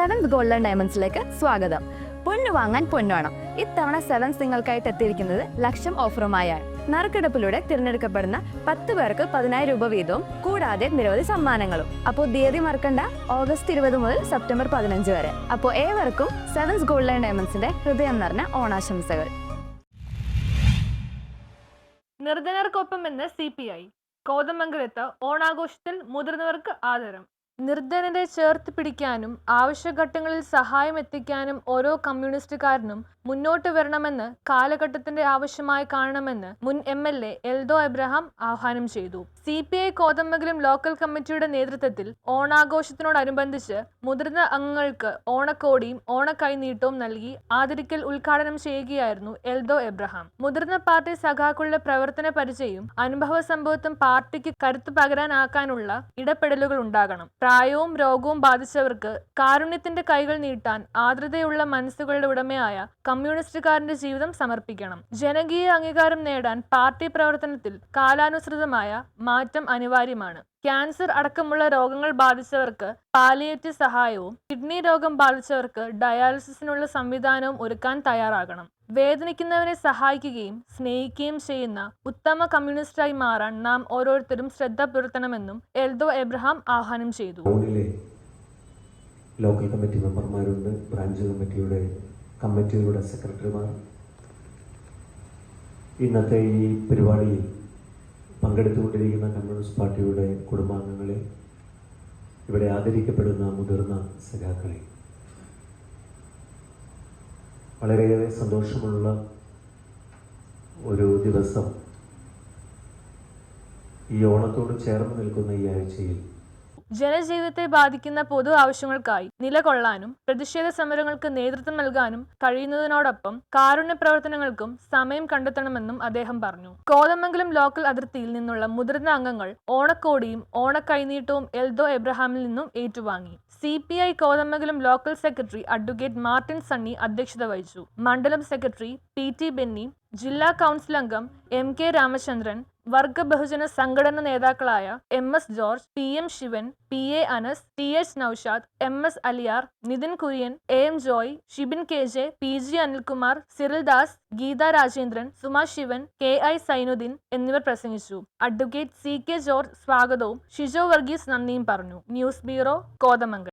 Seventh golden ഡയമണ്ട്സിലേക്ക് സ്വാഗതം. പൊന്നു വാങ്ങാൻ പൊന്നുവേണം ഇത്തവണ സെവൻസ് നിങ്ങൾക്കായിട്ട് എത്തിയിരിക്കുന്നത് ലക്ഷം ഓഫറുമായാണ് നറുക്കെടുപ്പിലൂടെ തിരഞ്ഞെടുക്കപ്പെടുന്ന പത്ത് പേർക്ക് പതിനായിരം രൂപ വീതവും കൂടാതെ നിരവധി സമ്മാനങ്ങളും. അപ്പോൾ തീയതി മറക്കണ്ട ഓഗസ്റ്റ് ഇരുപത് മുതൽ സെപ്റ്റംബർ പതിനഞ്ച് വരെ. അപ്പോൾ ഏവർക്കും സെവൻസ് ഗോൾഡൻ ഡയമണ്ട്സിന്റെ ഹൃദയം നിറഞ്ഞ ഓണാശംസകൾ. നിർധനർക്കൊപ്പം എന്ന് സി പി ഐ കോതമംഗലത്ത് ഓണാഘോഷത്തിൽ മുതിർന്നവർക്ക് ആദരം. നിർധനരെ ചേർത്ത് പിടിക്കാനും ആവശ്യഘട്ടങ്ങളിൽ സഹായം എത്തിക്കാനും ഓരോ കമ്മ്യൂണിസ്റ്റുകാരനും മുന്നോട്ട് വരണമെന്ന് കാലഘട്ടത്തിന്റെ ആവശ്യമായി കാണണമെന്ന് മുൻ M L A Eldho Abraham ആഹ്വാനം ചെയ്തു. C P I Kothamangalam local കമ്മിറ്റിയുടെ നേതൃത്വത്തിൽ ഓണാഘോഷത്തിനോടനുബന്ധിച്ച് മുതിർന്ന അംഗങ്ങൾക്ക് ഓണക്കോടിയും ഓണക്കൈനീട്ടവും നൽകി ആദരിക്കൽ ഉദ്ഘാടനം ചെയ്യുകയായിരുന്നു എൽദോ എബ്രഹാം മുതിർന്ന പാർട്ടി സഖാക്കളുടെ പ്രവർത്തന പരിചയവും അനുഭവ സംഭവത്തും പാർട്ടിക്ക് കരുത്തു പകരാനാക്കാനുള്ള ഇടപെടലുകൾ ഉണ്ടാകണം. പ്രായവും രോഗവും ബാധിച്ചവർക്ക് കാരുണ്യത്തിന്റെ കൈകൾ നീട്ടാൻ ആർദ്രതയുള്ള മനസ്സുകളുടെ ഉടമയായ കമ്മ്യൂണിസ്റ്റുകാരന്റെ ജീവിതം സമർപ്പിക്കണം. ജനകീയ അംഗീകാരം നേടാൻ പാർട്ടി പ്രവർത്തനത്തിൽ കാലാനുസൃതമായ മാറ്റം അനിവാര്യമാണ്. ക്യാൻസർ അടക്കമുള്ള രോഗങ്ങൾ ബാധിച്ചവർക്ക് പാലിയേറ്റീവ് സഹായവും കിഡ്നി രോഗം ബാധിച്ചവർക്ക് ഡയാലിസിസിനുള്ള സംവിധാനവും ഒരുക്കാൻ തയ്യാറാകണം. വേദനിക്കുന്നവരെ സഹായിക്കുകയും സ്നേഹിക്കുകയും ചെയ്യുന്ന ഉത്തമ കമ്മ്യൂണിസ്റ്റായി മാറാൻ നാം ഓരോരുത്തരും ശ്രദ്ധ പുലർത്തണമെന്നും എൽദോ എബ്രഹാം ആഹ്വാനം ചെയ്തു. Local committee മെമ്പർമാരുണ്ട്. ബ്രാഞ്ച് കമ്മിറ്റിയുടെ കമ്മിറ്റികളുടെ സെക്രട്ടറിമാർ ഇന്നത്തെ ഈ പരിപാടിയിൽ പങ്കെടുത്തുകൊണ്ടിരിക്കുന്ന കമ്മ്യൂണിസ്റ്റ് പാർട്ടിയുടെ കുടുംബാംഗങ്ങളെ ഇവിടെ ആദരിക്കപ്പെടുന്ന മുതിർന്ന സഖാക്കളെ വളരെയേറെ സന്തോഷമുള്ള ഒരു ദിവസം ഈ ഓണത്തോട് ചേർന്ന് നിൽക്കുന്ന ഈ ആഴ്ചയിൽ ജനജീവിതത്തെ ബാധിക്കുന്ന പൊതു ആവശ്യങ്ങൾക്കായി നിലകൊള്ളാനും പ്രതിഷേധ സമരങ്ങൾക്ക് നേതൃത്വം നൽകാനും കഴിയുന്നതിനോടൊപ്പം കാരുണ്യ പ്രവർത്തനങ്ങൾക്കും സമയം കണ്ടെത്തണമെന്നും അദ്ദേഹം പറഞ്ഞു. കോതമംഗലം ലോക്കൽ അതിർത്തിയിൽ നിന്നുള്ള മുതിർന്ന അംഗങ്ങൾ ഓണക്കോടിയും ഓണക്കൈനീട്ടവും എൽദോ എബ്രഹാമിൽ നിന്നും ഏറ്റുവാങ്ങി. C P I Kothamangalam local secretary advocate Martin Sunny അധ്യക്ഷത വഹിച്ചു. മണ്ഡലം സെക്രട്ടറി പി ടി ബെന്നി ജില്ലാ കൗൺസിൽ അംഗം എം കെ രാമചന്ദ്രൻ വർഗ ബഹുജന സംഘടന നേതാക്കളായ M S George P M Sivan P A Anas T H Noushad M S Aliyar Nithin Kurian A M Joy Shibin K J P G Anilkumar Cyril Das Geetha Rajendran Suma Sivan K I Sainudheen എന്നിവർ പ്രസംഗിച്ചു. Advocate C K George സ്വാഗതവും ഷിജോ വർഗീസ് നന്ദിയും പറഞ്ഞു. News bureau Kothamangal